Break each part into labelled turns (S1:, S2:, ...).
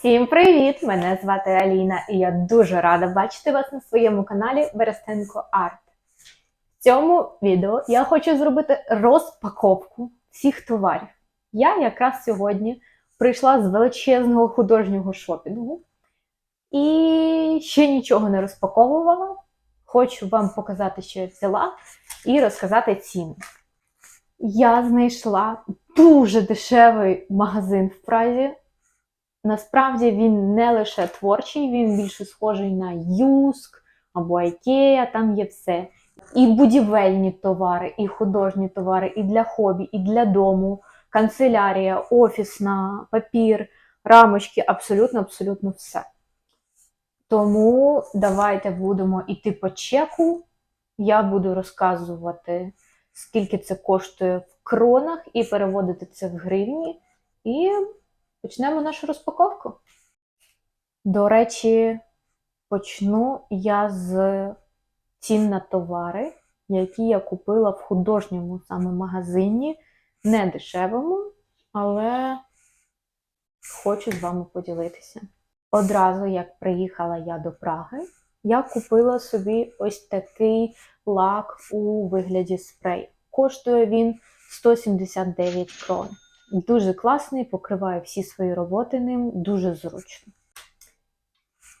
S1: Всім привіт! Мене звати Аліна, і я дуже рада бачити вас на своєму каналі Берестенко Арт. В цьому відео я хочу зробити розпаковку всіх товарів. Я якраз сьогодні прийшла з величезного художнього шопінгу і ще нічого не розпаковувала. Хочу вам показати, що я взяла, і розказати ціни. Я знайшла дуже дешевий магазин в Празі. Насправді він не лише творчий, він більше схожий на Юск або Ikea, там є все. І будівельні товари, і художні товари, і для хобі, і для дому, канцелярія, офісна, папір, рамочки, абсолютно, абсолютно все. Тому давайте будемо йти по чеку. Я буду розказувати, скільки це коштує в кронах, і переводити це в гривні. І почнемо нашу розпаковку. До речі, почну я з цін на товари, які я купила в художньому саме магазині, не дешевому, але хочу з вами поділитися. Одразу, як приїхала я до Праги, я купила собі ось такий лак у вигляді спрей. Коштує він 179 крон. Дуже класний, покриває всі свої роботи ним, дуже зручно.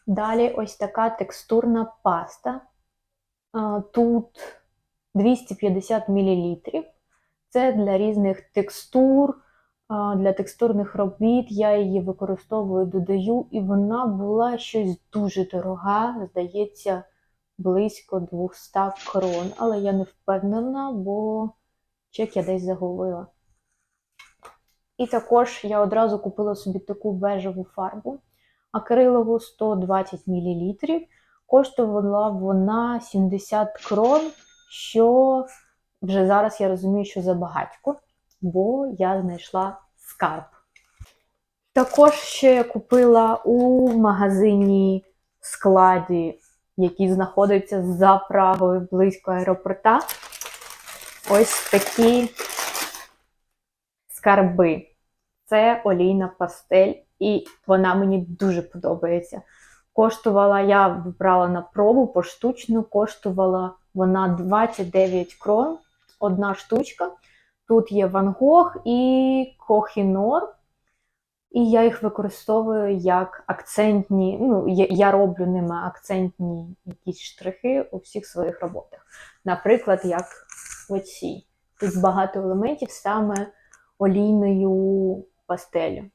S1: Далі ось така текстурна паста. Тут 250 мл. Це для різних текстур, для текстурних робіт. Я її використовую, додаю, і вона була щось дуже дорога, здається, близько 200 крон. Але я не впевнена, бо чек я десь загубила. І також я одразу купила собі таку бежеву фарбу акрилову 120 мл. Коштувала вона 70 крон, що вже зараз я розумію, що забагатько, бо я знайшла скарб. Також ще я купила у магазині складі, який знаходиться за Прагою близько аеропорта. Ось такі скарби. Це олійна пастель, і вона мені дуже подобається. Коштувала, я вибрала на пробу поштучно, коштувала вона 29 крон, одна штучка. Тут є Ван Гог і Кохінор. І я їх використовую як акцентні, ну, я роблю ними акцентні якісь штрихи у всіх своїх роботах. Наприклад, як оці. Тут багато елементів саме олійною пастелю.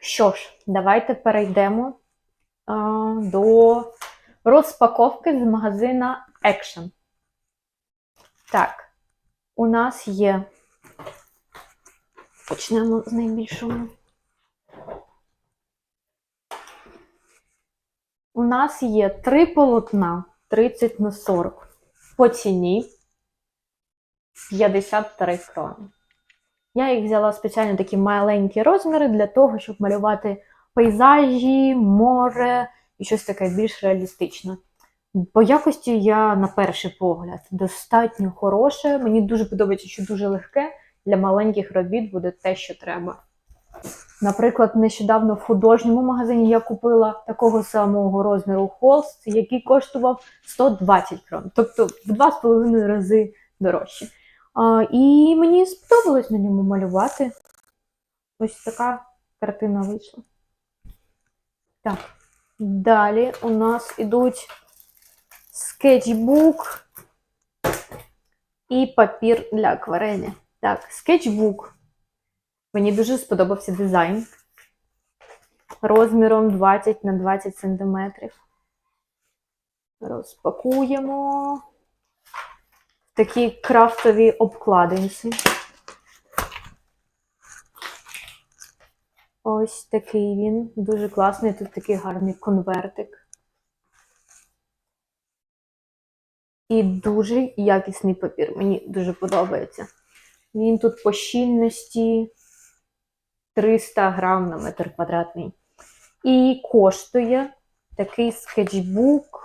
S1: Що ж, давайте перейдемо а, до розпаковки з магазина Action. Так, у нас є. Почнемо з найбільшого. У нас є три полотна 30 на 40 по ціні 53 крони. Я їх взяла спеціально такі маленькі розміри для того, щоб малювати пейзажі, море і щось таке більш реалістичне. По якості я, на перший погляд, достатньо хороше. Мені дуже подобається, що дуже легке. Для маленьких робіт буде те, що треба. Наприклад, нещодавно в художньому магазині я купила такого самого розміру холст, який коштував 120 крон, тобто в 2,5 рази дорожче. І мені сподобалось на ньому малювати. Ось така картина вийшла. Так, далі у нас ідуть скетчбук і папір для акварелі. Так, скетчбук. Мені дуже сподобався дизайн. Розміром 20 на 20 см. Розпакуємо такі крафтові обкладинці. Ось такий він, дуже класний. Тут такий гарний конвертик. І дуже якісний папір. Мені дуже подобається. Він тут по щільності 300 грам на метр квадратний. І коштує такий скетчбук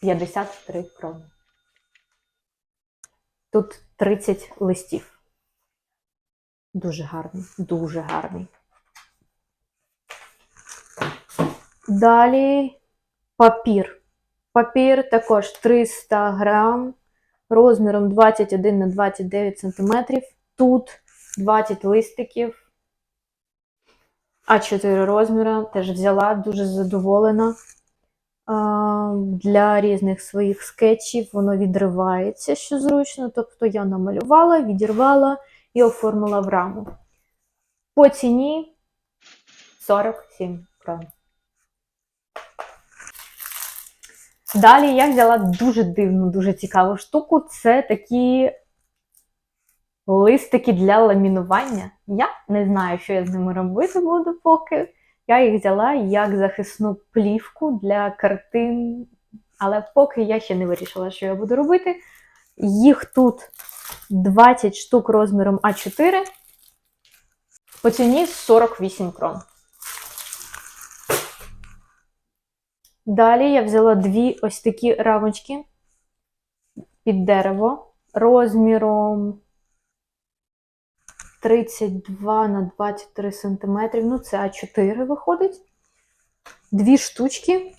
S1: 53 крони. Тут 30 листів. Дуже гарний, дуже гарний. Далі папір. Папір також 300 грам, розміром 21 на 29 см. Тут 20 листиків, а 4 розміра теж взяла, дуже задоволена. Для різних своїх скетчів воно відривається, що зручно. Тобто я намалювала, відірвала і оформила в раму. По ціні 47 крон. Далі я взяла дуже дивну, дуже цікаву штуку. Це такі листики для ламінування. Я не знаю, що я з ними робити буду поки. Я їх взяла як захисну плівку для картин, але поки я ще не вирішила, що я буду робити. Їх тут 20 штук розміром А4 по ціні 48 крон. Далі я взяла дві ось такі рамочки під дерево розміром 32 на 23 см. Ну, це А4 виходить. Дві штучки.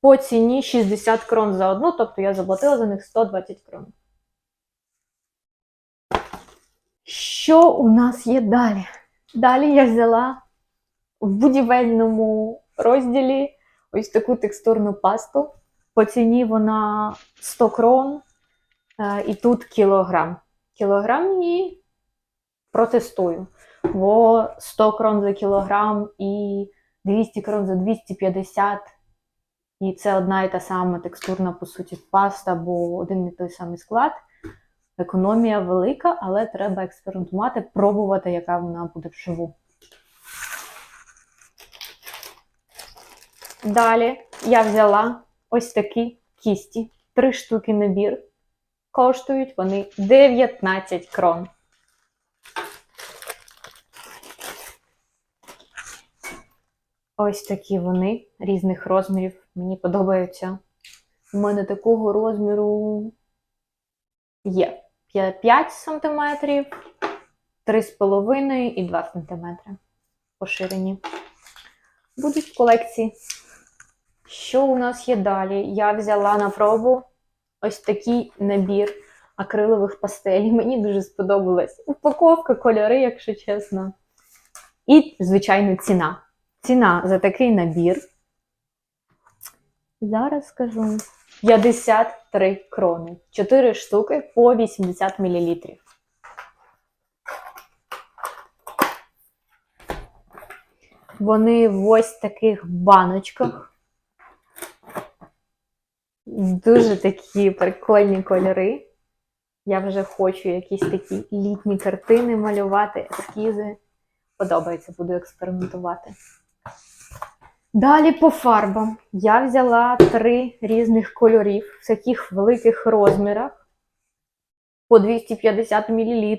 S1: По ціні 60 крон за одну, тобто я заплатила за них 120 крон. Що у нас є далі? Далі я взяла в будівельному розділі ось таку текстурну пасту. По ціні вона 100 крон, е, і тут кілограм. Кілограм її протестую. Бо 100 крон за кілограм і 200 крон за 250. І це одна і та сама текстурна, по суті, паста, бо один і той самий склад. Економія велика, але треба експериментувати, пробувати, яка вона буде вживу. Далі я взяла ось такі кісті, три штуки набір. Коштують вони 19 крон. Ось такі вони різних розмірів. Мені подобаються. У мене такого розміру є 5 см, 3,5 і 2 см по ширині. Будуть в колекції. Що у нас є далі? Я взяла на пробу ось такий набір акрилових пастелей. Мені дуже сподобалась упаковка, кольори, якщо чесно. І, звичайно, ціна. Ціна за такий набір. Зараз скажу 53 крони. 4 штуки по 80 мл. Вони в ось таких баночках. Дуже такі прикольні кольори. Я вже хочу якісь такі літні картини малювати, ескізи. Подобається, буду експериментувати. Далі по фарбам. Я взяла три різних кольорів в таких великих розмірах по 250 мл.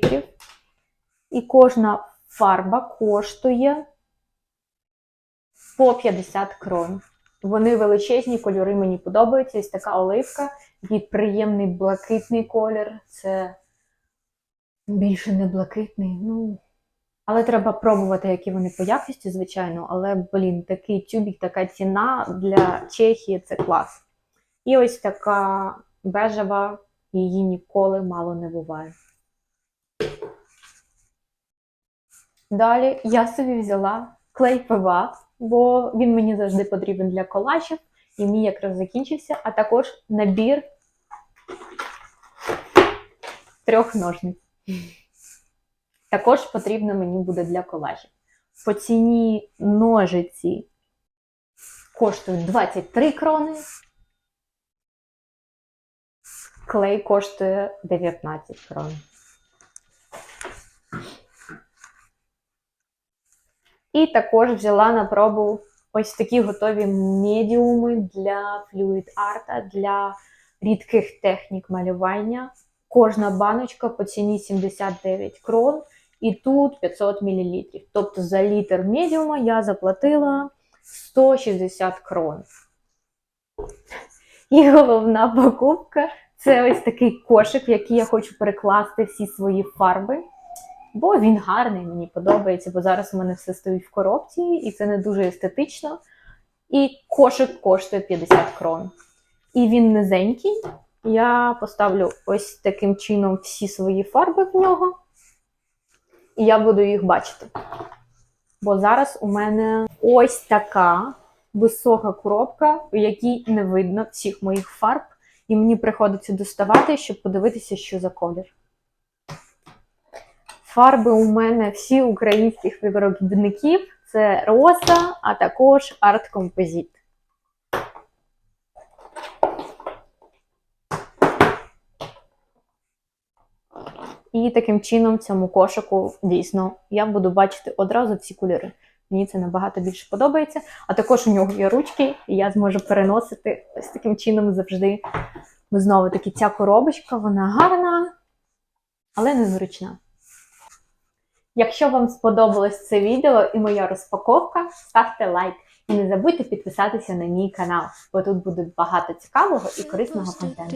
S1: І кожна фарба коштує по 50 крон. Вони величезні, кольори мені подобаються. Ось така оливка, і приємний блакитний колір. Це більше не блакитний. ну... Але треба пробувати, які вони по якості, звичайно. Але, блін, такий тюбік, така ціна для Чехії це клас. І ось така бежева, її ніколи мало не буває. Далі я собі взяла клей ПВА, бо він мені завжди потрібен для колажів, і мій якраз закінчився, а також набір трьох ножниць. Також потрібно мені буде для колажів. По ціні ножиці коштують 23 крони. Клей коштує 19 крон. І також взяла на пробу ось такі готові медіуми для флюїд арта, для рідких технік малювання. Кожна баночка по ціні 79 крон. І тут 500 мл. Тобто за літр медіума я заплатила 160 крон. І головна покупка це ось такий кошик, в який я хочу перекласти всі свої фарби. Бо він гарний, мені подобається, бо зараз у мене все стоїть в коробці, і це не дуже естетично. І кошик коштує 50 крон. І він низенький. Я поставлю ось таким чином всі свої фарби в нього, і я буду їх бачити. Бо зараз у мене ось така висока коробка, в якій не видно всіх моїх фарб, і мені приходиться доставати, щоб подивитися, що за колір. Фарби у мене всі українських виробників це роса, а також арт-композит. І таким чином в цьому кошику дійсно я буду бачити одразу всі кольори. Мені це набагато більше подобається. А також у нього є ручки, і я зможу переносити ось таким чином завжди. Знову таки ця коробочка, вона гарна, але незручна. Якщо вам сподобалось це відео і моя розпаковка, ставте лайк. І не забудьте підписатися на мій канал, бо тут буде багато цікавого і корисного контенту.